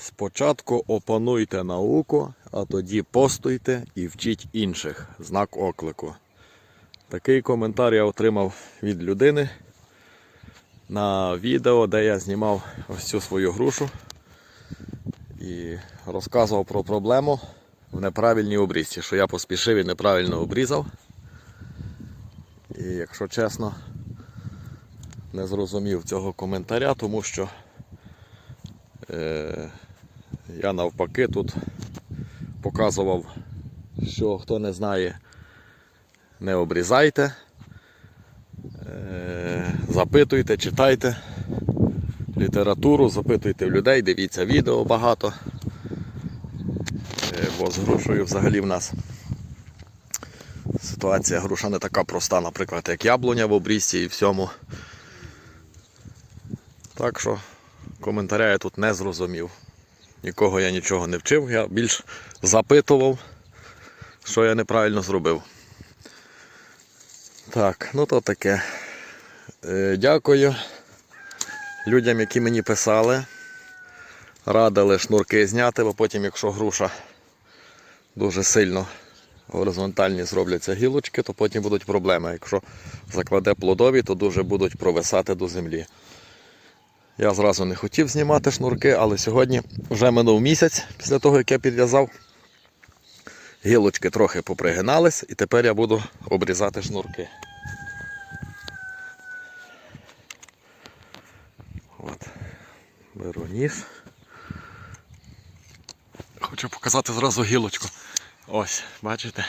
Спочатку опануйте науку, а тоді постуйте і вчіть інших. Знак оклику. Такий коментар я отримав від людини на відео, де я знімав ось цю свою грушу і розказував про проблему в неправильній обрізці, що я поспішив і неправильно обрізав. І якщо чесно, не зрозумів цього коментаря, тому що е, я навпаки тут показував, що хто не знає, не обрізайте, е, запитуйте, читайте літературу, запитуйте в людей, дивіться відео багато. Е, Бо з грушею взагалі в нас ситуація груша не така проста, наприклад, як яблуня в обрізці і всьому. Так що коментаря я тут не зрозумів. Нікого я нічого не вчив, я більш запитував, що я неправильно зробив. Так, ну то таке. Е, Дякую людям, які мені писали. Радили шнурки зняти, бо потім, якщо груша дуже сильно горизонтальні зробляться гілочки, то потім будуть проблеми. Якщо закладе плодові, то дуже будуть провисати до землі. Я зразу не хотів знімати шнурки, але сьогодні вже минув місяць після того, як я підв'язав. Гілочки трохи попригинались і тепер я буду обрізати шнурки. От. Беру ніж. Хочу показати зразу гілочку. Ось, бачите?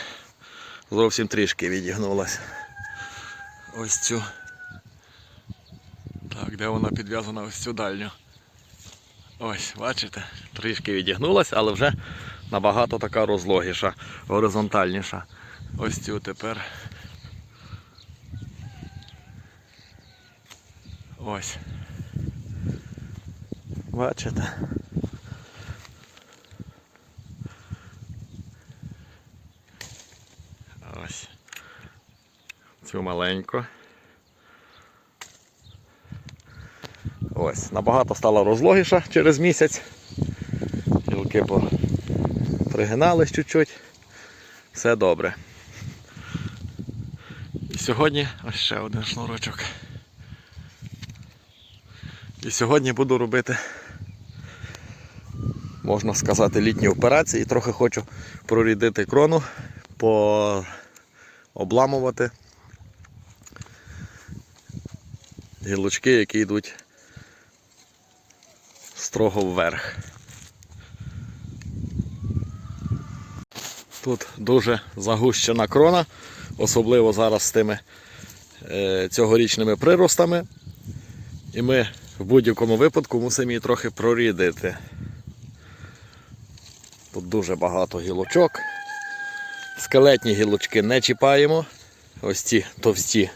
Зовсім трішки відігнулась. Ось цю. Так, де вона підв'язана ось цю дальню. Ось, бачите, трішки відігнулася, але вже набагато така розлогіша, горизонтальніша. Ось цю тепер. Ось. Бачите? Ось. Цю маленьку. Ось, набагато стало розлогіша через місяць. Гілки пригинались чуть-чуть. Все добре. І сьогодні ось ще один шнурочок. І сьогодні буду робити, можна сказати, літні операції. Трохи хочу прорідити крону, пообламувати гілочки, які йдуть строго вверх. Тут дуже загущена крона, особливо зараз з тими е, цьогорічними приростами. І ми в будь-якому випадку мусимо її трохи прорідити. Тут дуже багато гілочок. Скелетні гілочки не чіпаємо. Ось ці товсті.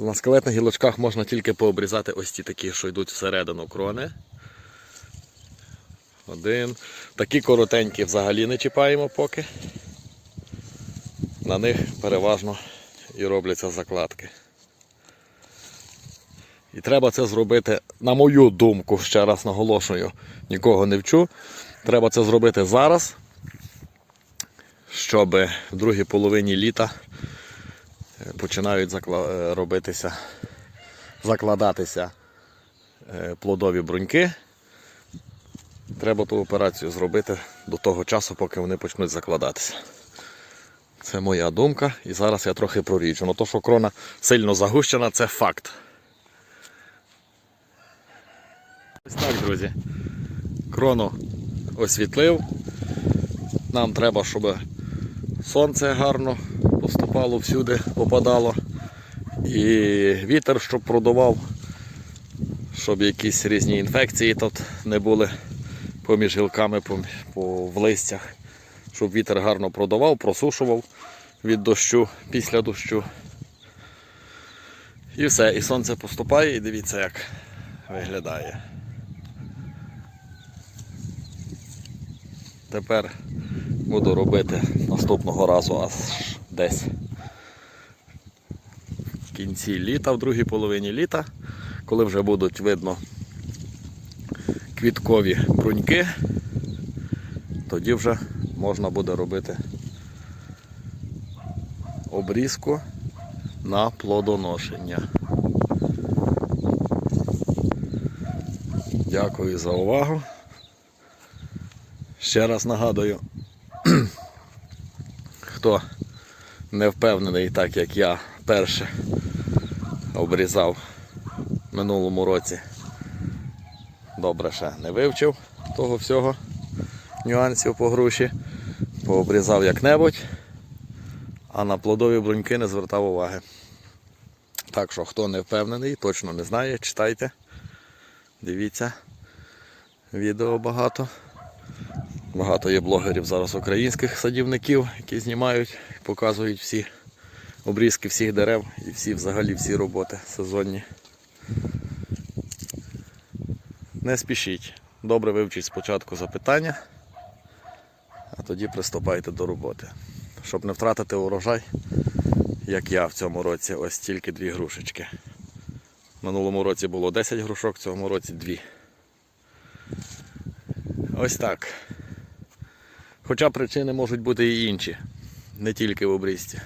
На скелетних гілочках можна тільки пообрізати ось ті такі, що йдуть всередину крони. Один. Такі коротенькі взагалі не чіпаємо поки. На них переважно і робляться закладки. І треба це зробити, на мою думку, ще раз наголошую, нікого не вчу. Треба це зробити зараз, щоб в другій половині літа починають закла- е, робитися, закладатися е, плодові бруньки. Треба ту операцію зробити до того часу, поки вони почнуть закладатися. Це моя думка. І зараз я трохи проріджу. Ну то, що крона сильно загущена, це факт. Ось так, друзі. Крону освітлив. Нам треба, щоб сонце гарно поступало всюди, попадало. І вітер, щоб продував, щоб якісь різні інфекції тут не були поміж гілками, по, в листях. Щоб вітер гарно продував, просушував від дощу, після дощу. І все, і сонце поступає, і дивіться, як виглядає. Тепер буду робити наступного разу аж десь в кінці літа, в другій половині літа, коли вже будуть видно квіткові бруньки, тоді вже можна буде робити обрізку на плодоношення. Дякую за увагу. Ще раз нагадую, хто не впевнений, так як я перше обрізав в минулому році. Добре ще не вивчив того всього нюансів по груші. Пообрізав як-небудь, а на плодові бруньки не звертав уваги. Так що, хто не впевнений, точно не знає, читайте. Дивіться. Відео багато. Багато є блогерів зараз українських садівників, які знімають показують всі обрізки всіх дерев і всі взагалі всі роботи сезонні. Не спішіть. Добре вивчіть спочатку запитання, а тоді приступайте до роботи. Щоб не втратити урожай, як я в цьому році, ось тільки дві грушечки. Минулому році було 10 грушок, в цьому році 2. Ось так. Хоча причини можуть бути і інші, не тільки в обрізці.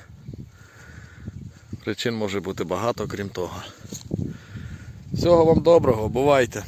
Причин може бути багато, крім того. Всього вам доброго, бувайте!